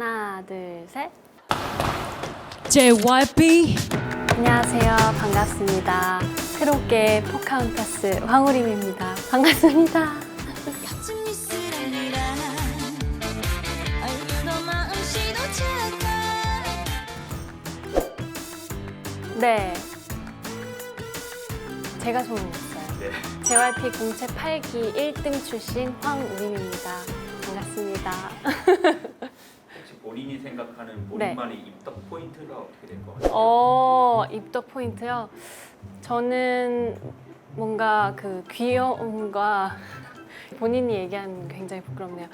하나, 둘, 셋. JYP 안녕하세요. 반갑습니다. 트롯계 포카운타스 황우림입니다. 반갑습니다. 네. 제가 소문냈어요. 네. JYP 공채 8기 1등 출신 황우림입니다. 반갑습니다. 본인이 생각하는 네. 본인만의 입덕 포인트가 어떻게 될 것 같아요? 어, 입덕 포인트요. 저는 뭔가 그 귀여움과 본인이 얘기하는 게 굉장히 부끄럽네요.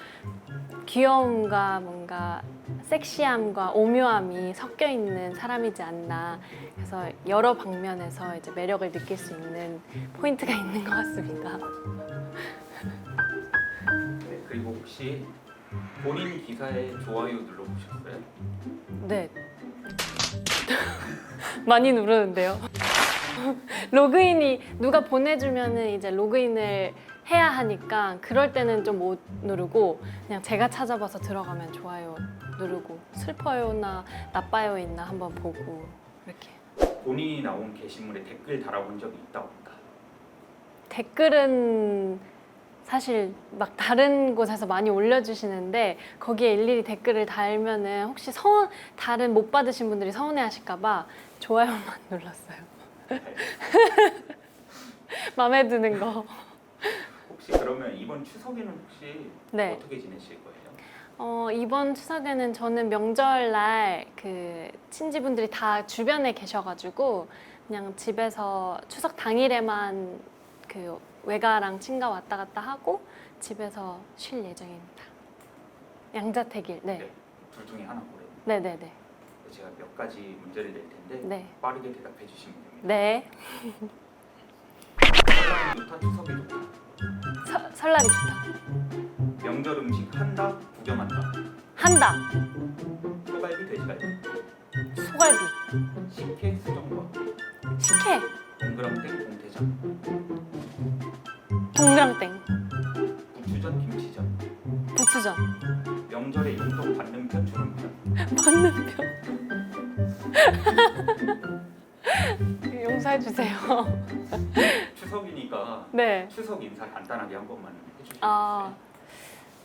귀여움과 뭔가 섹시함과 오묘함이 섞여 있는 사람이지 않나. 그래서 여러 방면에서 이제 매력을 느낄 수 있는 포인트가 있는 것 같습니다. 네, 그리고 혹시 본인 기사에 좋아요 눌러보셨어요? 네. 많이 누르는데요. 로그인이 누가 보내주면은 이제 로그인을 해야 하니까 그럴 때는 좀 못 누르고 그냥 제가 찾아봐서 들어가면 좋아요 누르고 슬퍼요나 나빠요 있나 한번 보고 이렇게 본인이 나온 게시물에 댓글 달아본 적이 있다 없다. 댓글은 사실 막 다른 곳에서 많이 올려주시는데 거기에 일일이 댓글을 달면은 혹시 서운 다른 못 받으신 분들이 서운해하실까봐 좋아요만 눌렀어요. 마음에 드는 거. 혹시 그러면 이번 추석에는 혹시 네. 어떻게 지내실 거예요? 어, 이번 추석에는 저는 명절날 그 친지분들이 다 주변에 계셔가지고 그냥 집에서 추석 당일에만 그 외가랑 친가 왔다 갔다 하고 집에서 쉴 예정입니다. 양자택일. 네. 둘 중에 하나 고르요. 네네 네. 제가 몇 가지 문제를 낼 텐데 네. 빠르게 대답해 주시면 됩니다. 네. 설날이 좋다, 추석이 좋다. 서, 설날이 좋다. 명절 음식 한다, 구경한다. 한다. 동그랑땡. 부추전, 김치전. 부추전. 명절에 용돈 받는 편, 주는 편. 받는 편. 용서해 주세요. 추석이니까 네. 추석 인사 간단하게 한 번만 해주시겠어요? 아,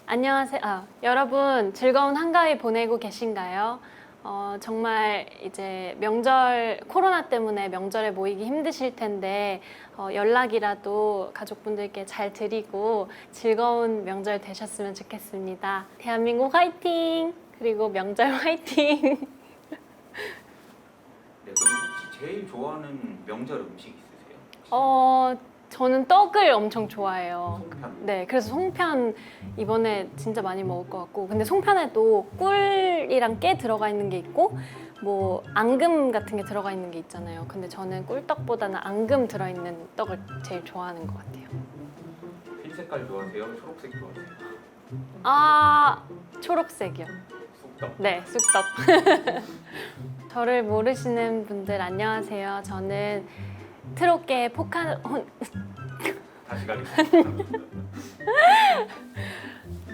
안녕하세요. 아, 여러분 즐거운 한가위 보내고 계신가요? 어, 정말 이제 명절 코로나 때문에 명절에 모이기 힘드실 텐데 어, 연락이라도 가족분들께 잘 드리고 즐거운 명절 되셨으면 좋겠습니다. 대한민국 화이팅! 그리고 명절 화이팅! 네, 그리고 혹시 제일 좋아하는 명절 음식 있으세요? 혹시? 어, 저는 떡을 엄청 좋아해요. 송편. 네, 그래서 송편 이번에 진짜 많이 먹을 것 같고, 근데 송편에도 꿀이랑 깨 들어가 있는 게 있고, 뭐 앙금 같은 게 들어가 있는 게 있잖아요. 근데 저는 꿀떡보다는 앙금 들어있는 떡을 제일 좋아하는 것 같아요. 흰 색깔 좋아하세요? 초록색 좋아하세요? 아, 초록색이요. 쑥떡. 네, 쑥떡. 저를 모르시는 분들 안녕하세요. 저는 트롯계 포카 혼- 다시 가겠습니다.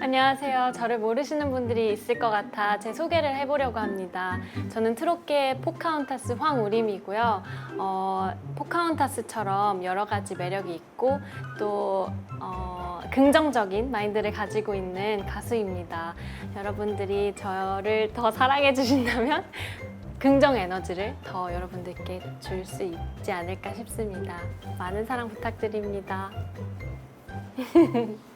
안녕하세요. 저를 모르시는 분들이 있을 것 같아 제 소개를 해보려고 합니다. 저는 트롯계 포카운타스 황우림이고요. 어, 포카운타스처럼 여러 가지 매력이 있고 또 어, 긍정적인 마인드를 가지고 있는 가수입니다. 여러분들이 저를 더 사랑해 주신다면 긍정 에너지를 더 여러분들께 줄 수 있지 않을까 싶습니다. 많은 사랑 부탁드립니다.